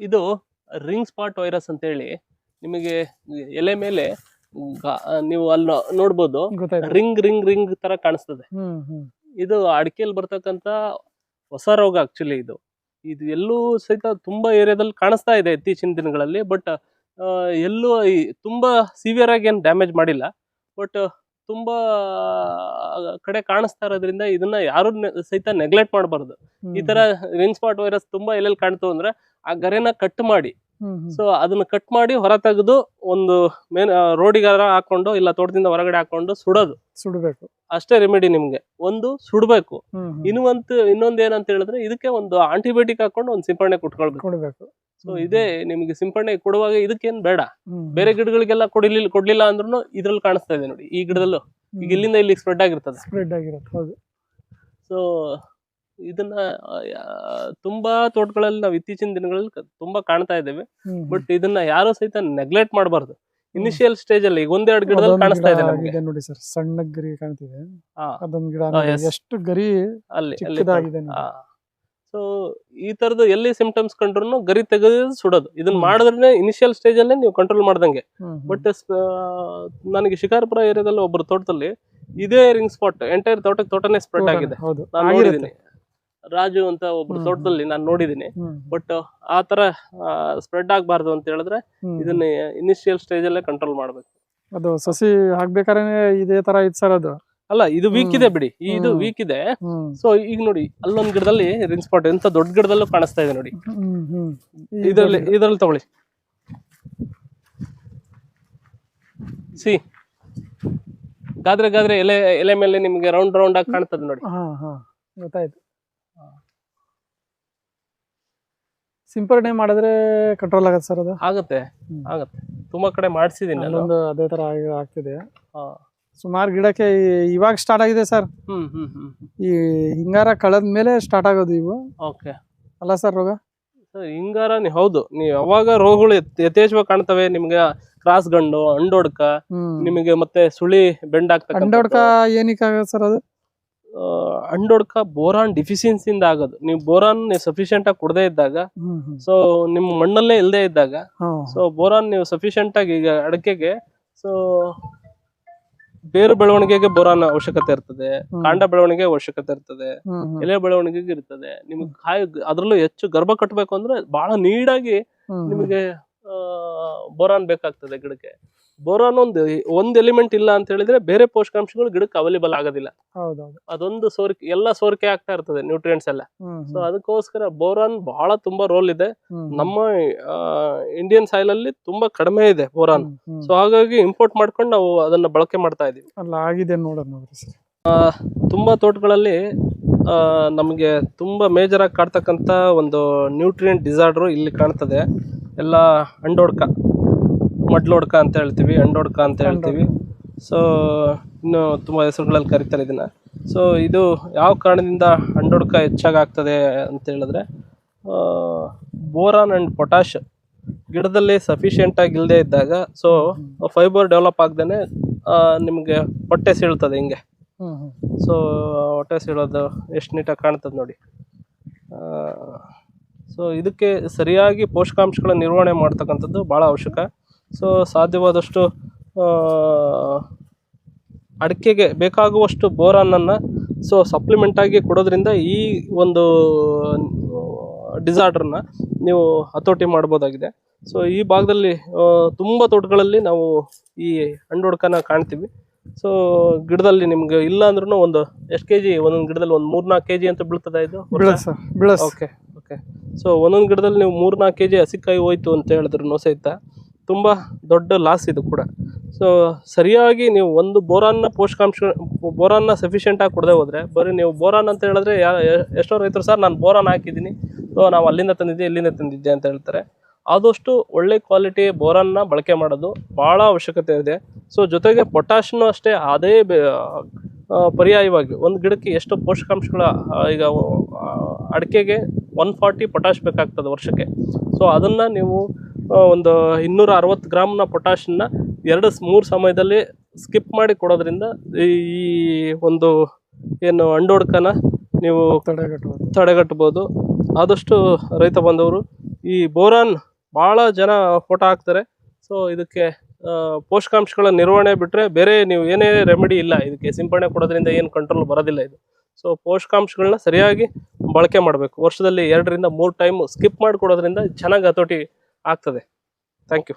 ಇದು ring spot virus ಅಂತೇಳಿ ನಿಮಗೆ ಎಲೆ ಮೇಲೆ ನೀವು ಅಲ್ಲಿ ನೋಡ್ಬೋದು. ರಿಂಗ್ ರಿಂಗ್ ರಿಂಗ್ ತರ ಕಾಣಿಸ್ತದೆ. ಇದು ಅಡಿಕೆಯಲ್ಲಿ ಬರ್ತಕ್ಕಂತ ಹೊಸ ರೋಗ ಆಕ್ಚುಲಿ ಇದು. ಇದು ಎಲ್ಲೂ ಸಹಿತ ತುಂಬಾ ಏರಿಯಾದಲ್ಲಿ ಕಾಣಿಸ್ತಾ ಇದೆ ಇತ್ತೀಚಿನ ದಿನಗಳಲ್ಲಿ ಬಟ್ ಎಲ್ಲೂ ತುಂಬಾ ಸಿವಿಯರ್ ಆಗಿ ಏನು ಡ್ಯಾಮೇಜ್ ಮಾಡಿಲ್ಲ. ಬಟ್ ತುಂಬಾ ಕಡೆ ಕಾಣಿಸ್ತಾ ಇರೋದ್ರಿಂದ ಇದನ್ನ ಯಾರು ಸಹಿತ ನೆಗ್ಲೆಕ್ಟ್ ಮಾಡಬಾರ್ದು. ಈ ತರ ರಿನ್ ಸ್ಪಾಟ್ ವೈರಸ್ ತುಂಬಾ ಎಲ್ಲೆಲ್ಲಿ ಕಾಣ್ತು ಅಂದ್ರೆ ಆ ಗರೆನ ಕಟ್ ಮಾಡಿ. ಸೊ ಅದನ್ನ ಕಟ್ ಮಾಡಿ ಹೊರ ತೆಗೆದು ಒಂದು ಮೇನ್ ರೋಡಿಗಾರ ಹಾಕೊಂಡು ಇಲ್ಲ ತೋಟದಿಂದ ಹೊರಗಡೆ ಹಾಕೊಂಡು ಸುಡೋದು. ಸುಡಬೇಕು. ಅಷ್ಟೇ ರೆಮಿಡಿ ನಿಮ್ಗೆ. ಒಂದು ಸುಡ್ಬೇಕು. ಇನ್ನೊಂದ್ ಇನ್ನೊಂದ್ ಏನಂತ ಹೇಳಿದ್ರೆ ಇದಕ್ಕೆ ಒಂದು ಆಂಟಿಬಯೋಟಿಕ್ ಹಾಕೊಂಡು ಒಂದು ಸಿಂಪಡಣೆ ಕೊಟ್ಕೊಳ್ಬೇಕು. ಸೊ ಇದೇ ನಿಮ್ಗೆ ಸಿಂಪಡಣೆ ಕೊಡುವಾಗ ಇದಕ್ಕೇನ್ ಬೇಡ. ಬೇರೆ ಗಿಡಗಳಿಗೆಲ್ಲ ಕೊಡಿಲಿಲ್ಲ ಕೊಡ್ಲಿಲ್ಲ ಅಂದ್ರೂ ಇದ್ರಲ್ಲಿ ಕಾಣಿಸ್ತಾ ಇದೆ ನೋಡಿ. ಈ ಗಿಡದಲ್ಲೂ. ಈಗ ಇಲ್ಲಿಂದ ಇಲ್ಲಿ ಸ್ಪ್ರೆಡ್ ಆಗಿರ್ತದೆ. ಸ್ಪ್ರೆಡ್ ಆಗಿರುತ್ತೆ ಹೌದು. ಸೊ ಇದನ್ನ ತುಂಬಾ ತೋಟಗಳಲ್ಲಿ ನಾವು ಇತ್ತೀಚಿನ ದಿನಗಳಲ್ಲಿ ತುಂಬಾ ಕಾಣ್ತಾ ಇದ್ದೇವೆ. ಬಟ್ ಇದನ್ನ ಯಾರು ಸಹಿತ ನೆಗ್ಲೆಕ್ಟ್ ಮಾಡಬಾರ್ದು. ಇನಿಷಿಯಲ್ ಸ್ಟೇಜ್ ಅಲ್ಲಿ ಈಗ ಒಂದೆರಡು ಗಿಡದಲ್ಲಿ ಕಾಣಿಸ್ತಾ ಇದೆ ನಮ್ಗೆ. ನೋಡಿ ಸರ್. ಸಣ್ಣ ಗರಿ ಕಾಣ್ತಿದೆ. ಅದೊಂದು ಗಿಡ yes. ಎಷ್ಟು ಗರಿ ಅಲ್ಲಿ ಚಿಕ್ಕದಾಗಿದೆ. ಸೊ ಈ ತರದ್ದು ಎಲ್ಲಿ ಸಿಂಪ್ಟಮ್ಸ್ ಕಂಡ್ರು ಗರಿ ತೆಗೆದು ಸುಡೋದು. ಇದನ್ನ. ಮಾಡಿದ್ರೆ ಇನಿಷಿಯಲ್ ಸ್ಟೇಜ್ ಅಲ್ಲೇ ನೀವು ಕಂಟ್ರೋಲ್ ಮಾಡ್ದಂಗೆ. ಬಟ್ ನನಗೆ ಶಿಕಾರ್ಪುರ ಏರಿಯಾದಲ್ಲಿ ಒಬ್ಬರು ತೋಟದಲ್ಲಿ ಇದೇ ರಿಂಗ್ ಸ್ಪಾಟ್ ಎಂಟೈರ್ ತೋಟಕ್ಕೆ ತೋಟನೇ ಸ್ಪ್ರೆಡ್ ಆಗಿದೆ. ನಾನು. ನೋಡಿದ್ದೀನಿ ರಾಜು ಅಂತ ಒಬ್ರು ತೋಟದಲ್ಲಿ ನಾನು ನೋಡಿದೀನಿ. ಬಟ್ ಆ ತರ ಸ್ಪ್ರೆಡ್ ಆಗಬಾರ್ದು ಅಂತ ಹೇಳಿದ್ರೆ. ಇದನ್ನ ಇನಿಷಿಯಲ್ ಸ್ಟೇಜ್ ಅಲ್ಲೇ ಕಂಟ್ರೋಲ್ ಮಾಡ್ಬೇಕು. ಅದು ಸಸಿ ಹಾಕ್ಬೇಕಾದ್ರೆ ಇದೇ ತರ ಇತ್ತು ಸರ್ ಅದು. ಅಲ್ಲ ಇದು ವೀಕ್ ಇದೆ ಬಿಡಿ. ಇದು. ವೀಕ್ ಇದೆ. ಸೊ ಈಗ ನೋಡಿ ಅಲ್ಲೊಂದ್ ಗಿಡದಲ್ಲಿ ರಿಂಗ್ ಸ್ಪಾಟ್ ಎಂತ ದೊಡ್ಡ ಗಿಡದಲ್ಲೂ ಕಾಣಿಸ್ತಾ ಇದೆ ನೋಡಿ. ಇದರಲ್ಲಿ ಇದರಲ್ಲಿ. ತಗೊಳ್ಳಿ. ಸಿ. ಗಾದ್ರೆ ಗಾದ್ರೆ ಎಲೆ ಎಲೆ ಮೇಲೆ ನಿಮ್ಗೆ ರೌಂಡ್ ರೌಂಡ್ ಆಗಿ ಕಾಣ್ತದೆ ನೋಡಿ. ಹಾ ಹಾ. ಗೊತ್ತಾಯ್ತು. ಸಿಂಪರಣೆ ಮಾಡಿದ್ರೆ ಕಂಟ್ರೋಲ್ ಆಗತ್ತೆ ಸರ್ ಅದು? ಆಗತ್ತೆ. ಆಗುತ್ತೆ. ತುಂಬಾ ಕಡೆ ಮಾಡಿಸಿದೀನಿ ನಾನು. ಅದೇ ತರ ಆಗಿ- ಆಗ್ತಿದೆ. ಹಾ. ಸುಮಾರು ಗಿಡಕ್ಕೆ ಇವಾಗ ಸ್ಟಾರ್ಟ್ ಆಗಿದೆ ಸರ್ ಹ್ಮ್ ಹ್ಮ್ ಹ್ಮ್ ಈ ಹಿಂಗಾರ ಕಳೆದ ಮೇಲೆ ಸ್ಟಾರ್ಟ್ ಆಗೋದು ಇವು. ಓಕೆ. ಅಲ್ಲ ಸರ್ ರೋಗ? ಹಿಂಗಾರ ನೀವು ಹೌದು ನೀವು ಯಾವಾಗ ರೋಗಗಳು ಯಥ್- ಯಥೇಚ್ಛವಾಗಿ ಕಾಣ್ತವೆ ನಿಮ್ಗೆ ಕ್ರಾಸ್ ಗಂಡು ಅಂಡೋಡ್ಕ ಹ್ಮ್. ನಿಮಗೆ ಮತ್ತೆ ಸುಳಿ ಬೆಂಡ್ ಅಂಡೋಡ್ಕ ಆಗ್ತಕ್ಕ ಏನಕ್ಕೆ ಆಗತ್ತೆ ಸರ್ ಅದು? ಅಂಡೋಡ್ಕ ಬೋರಾನ್ ಡಿಫಿಷಿಯನ್ಸಿಯಿಂದ ಆಗೋದು. ನೀವು ಬೋರಾನ್ ನೀವು ಸಫಿಶಿಯಂಟ್ ಆಗಿ ಕೊಡದೇ ಇದ್ದಾಗ ಹ್ಮ್ ಹ್ಮ್. ಸೊ ನಿಮ್ಮ ಮಣ್ಣಲ್ಲೇ ಇಲ್ಲದೆ ಇದ್ದಾಗ ಸೊ ಬೋರಾನ್ ನೀವು ಸಫಿಶಿಯಂಟ್ ಆಗಿ ಈಗ ಅಡಕೆಗೆ ಸೊ ಬೇರು ಬೆಳವಣಿಗೆಗೆ ಬೋರಾನ್ ಅವಶ್ಯಕತೆ ಇರ್ತದೆ ಕಾಂಡ ಬೆಳವಣಿಗೆ ಅವಶ್ಯಕತೆ ಇರ್ತದೆ ಎಲೆ ಬೆಳವಣಿಗೆಗೆ ಇರ್ತದೆ. ನಿಮ್ಗೆ ಕಾಯಿ ಅದ್ರಲ್ಲೂ ಹೆಚ್ಚು ಗರ್ಭ ಕಟ್ಟಬೇಕು ಅಂದ್ರೆ ಬಹಳ ನೀಡಾಗಿ. ನಿಮಗೆ ಬೋರಾನ್ ಬೇಕಾಗ್ತದೆ ಗಿಡಕ್ಕೆ. ಬೋರಾನ್ ಒಂದು ಒಂದ್ ಎಲಿಮೆಂಟ್ ಇಲ್ಲ ಅಂತ ಹೇಳಿದ್ರೆ ಬೇರೆ ಪೋಷಕಾಂಶಗಳು ಗಿಡಕ್ಕೆ ಅವೈಲೇಬಲ್ ಆಗೋದಿಲ್ಲ. ಹೌದೌದು. ಅದೊಂದು ಸೋರಿಕೆ ಎಲ್ಲ ಸೋರಿಕೆ ಆಗ್ತಾ ಇರ್ತದೆ ನ್ಯೂಟ್ರಿಯೆಂಟ್ಸ್ ಎಲ್ಲ. ಸೊ ಅದಕ್ಕೋಸ್ಕರ ಬೋರಾನ್ ಬಹಳ ತುಂಬಾ ರೋಲ್ ಇದೆ. ನಮ್ಮ ಇಂಡಿಯನ್ ಸಾಯಿಲ್ ಅಲ್ಲಿ ತುಂಬಾ ಕಡಿಮೆ ಇದೆ ಬೋರಾನ್. ಸೊ ಹಾಗಾಗಿ ಇಂಪೋರ್ಟ್ ಮಾಡ್ಕೊಂಡು ನಾವು ಅದನ್ನ ಬಳಕೆ ಮಾಡ್ತಾ ಇದೀವಿ. ಅಲ್ಲ ಆಗಿದೆ ನೋಡೋಣ ತುಂಬಾ ತೋಟಗಳಲ್ಲಿ ನಮಗೆ ತುಂಬಾ ಮೇಜರ್ ಆಗಿ ಕಾಡ್ತಕ್ಕಂಥ ಒಂದು ನ್ಯೂಟ್ರಿಯೆಂಟ್ ಡಿಸಾರ್ಡ್ರು ಇಲ್ಲಿ ಕಾಣ್ತದೆ. ಎಲ್ಲ ಅಂಡೋಡ್ಕ. ಮಡ್ಲೋಡ್ಕ ಅಂತ ಹೇಳ್ತೀವಿ ಅಂಡೋಡ್ಕ ಅಂತ ಹೇಳ್ತೀವಿ. ಸೊ ಇನ್ನು ತುಂಬ ಹೆಸರುಗಳಲ್ಲಿ ಕರೀತಾರೆ ಇದನ್ನ. ಸೊ ಇದು ಯಾವ ಕಾರಣದಿಂದ ಅಂಡೋಡ್ಕ ಹೆಚ್ಚಾಗಿ ಆಗ್ತದೆ ಅಂತ ಹೇಳಿದ್ರೆ ಬೋರಾನ್ ಆ್ಯಂಡ್ ಪೊಟ್ಯಾಶ್ ಗಿಡದಲ್ಲಿ ಸಫಿಷಿಯೆಂಟ್ ಆಗಿ ಇಲ್ಲದೆ ಇದ್ದಾಗ ಸೊ ಫೈಬರ್ ಡೆವಲಪ್ ಆಗ್ದೇ ನಿಮಗೆ ಹೊಟ್ಟೆ ಸೀಳ್ತದೆ ಹಿಂಗೆ. ಸೊ ಹೊಟ್ಟೆ ಸೀಳೋದು ಎಷ್ಟು ನೀಟಾಗಿ ಕಾಣ್ತದೆ ನೋಡಿ. ಸೊ ಇದಕ್ಕೆ ಸರಿಯಾಗಿ ಪೋಷಕಾಂಶಗಳ ನಿರ್ವಹಣೆ ಮಾಡ್ತಕ್ಕಂಥದ್ದು ಭಾಳ ಅವಶ್ಯಕ. ಸೊ ಸಾಧ್ಯವಾದಷ್ಟು ಅಡಿಕೆಗೆ ಬೇಕಾಗುವಷ್ಟು ಬೋರಾನನ್ನು ಸೊ ಸಪ್ಲಿಮೆಂಟಾಗಿ ಕೊಡೋದ್ರಿಂದ ಈ ಒಂದು ಡಿಸಾರ್ಡ್ರನ್ನ ನೀವು ಹತೋಟಿ ಮಾಡ್ಬೋದಾಗಿದೆ. ಸೊ ಈ ಭಾಗದಲ್ಲಿ ತುಂಬ ತೋಟಗಳಲ್ಲಿ ನಾವು ಈ ಹಣ್ಣುಡ್ಕನ ಕಾಣ್ತೀವಿ. ಸೊ ಗಿಡದಲ್ಲಿ ನಿಮ್ಗೆ ಇಲ್ಲ ಅಂದ್ರೂ ಒಂದು ಎಷ್ಟು ಕೆ ಜಿ ಒಂದೊಂದು ಗಿಡದಲ್ಲಿ ಒಂದು ಮೂರ್ನಾಲ್ಕು ಕೆ ಜಿ ಅಂತ ಬೀಳ್ತದ ಇದು? ಓಕೆ ಓಕೆ ಸೊ ಒಂದೊಂದು ಗಿಡದಲ್ಲಿ ನೀವು ಮೂರ್ನಾಲ್ಕು ಕೆ ಜಿ ಹಸಿಕಾಯಿ ಹೋಯ್ತು ಅಂತ ಹೇಳಿದ್ರು ಸಹಿತ ತುಂಬ ದೊಡ್ಡ ಲಾಸ್ ಇದು ಕೂಡ. ಸೊ ಸರಿಯಾಗಿ ನೀವು ಒಂದು ಬೋರಾನ್ನ ಪೋಷಕಾಂಶ, ಬೋರಾನ್ನ ಸಫಿಷಿಯೆಂಟಾಗಿ ಕೊಡದೆ ಹೋದರೆ, ಬರೀ ನೀವು ಬೋರಾನ್ ಅಂತ ಹೇಳಿದ್ರೆ ಯಾ ಎಷ್ಟೋ ರೈತರು ಸರ್, ನಾನು ಬೋರಾನ್ ಹಾಕಿದ್ದೀನಿ. ಸೊ ನಾವು ಅಲ್ಲಿಂದ ತಂದಿದ್ದೆ, ಇಲ್ಲಿಂದ ತಂದಿದ್ದೆ ಅಂತ ಹೇಳ್ತಾರೆ. ಆದಷ್ಟು ಒಳ್ಳೆ ಕ್ವಾಲಿಟಿ ಬೋರನ್ನ ಬಳಕೆ ಮಾಡೋದು ಭಾಳ ಅವಶ್ಯಕತೆ ಇದೆ. ಸೊ ಜೊತೆಗೆ ಪೊಟ್ಯಾಷನ್ನು ಅಷ್ಟೇ ಅದೇ ಪರ್ಯಾಯವಾಗಿ ಒಂದು ಗಿಡಕ್ಕೆ ಎಷ್ಟು ಪೋಷಕಾಂಶಗಳ ಈಗ ಅಡಿಕೆಗೆ ಒನ್ ಫಾರ್ಟಿ ಪೊಟ್ಯಾಷ್ ಬೇಕಾಗ್ತದೆ ವರ್ಷಕ್ಕೆ. ಸೊ ಅದನ್ನು ನೀವು ಒಂದು ಇನ್ನೂರ ಅರವತ್ತು ಗ್ರಾಮ್ನ ಪೊಟ್ಯಾಷನ್ನ ಎರಡು ಮೂರು ಸಮಯದಲ್ಲಿ ಸ್ಕಿಪ್ ಮಾಡಿ ಕೊಡೋದ್ರಿಂದ ಈ ಒಂದು ಏನು ಅಂಡೋಡ್ಕನ ನೀವು ತಡೆಗಟ್ಬೋದು ತಡೆಗಟ್ಟಬಹುದು. ಆದಷ್ಟು ರೈತ ಬಂದವರು ಈ ಬೋರಾನ್ ಭಾಳ ಜನ ಫೋಟೋ ಹಾಕ್ತಾರೆ. ಸೊ ಇದಕ್ಕೆ ಪೋಷಕಾಂಶಗಳ ನಿರ್ವಹಣೆ ಬಿಟ್ಟರೆ ಬೇರೆ ನೀವು ಏನೇ ರೆಮಿಡಿ ಇಲ್ಲ. ಇದಕ್ಕೆ ಸಿಂಪಡಣೆ ಕೊಡೋದ್ರಿಂದ ಏನು ಕಂಟ್ರೋಲ್ ಬರೋದಿಲ್ಲ ಇದು. ಸೊ ಪೋಷಕಾಂಶಗಳನ್ನ ಸರಿಯಾಗಿ ಬಳಕೆ ಮಾಡಬೇಕು. ವರ್ಷದಲ್ಲಿ ಎರಡರಿಂದ ಮೂರು ಟೈಮ್ ಸ್ಕಿಪ್ ಮಾಡಿ ಕೊಡೋದ್ರಿಂದ ಚೆನ್ನಾಗಿ ಹತೋಟಿ ಆಗ್ತದೆ. Thank you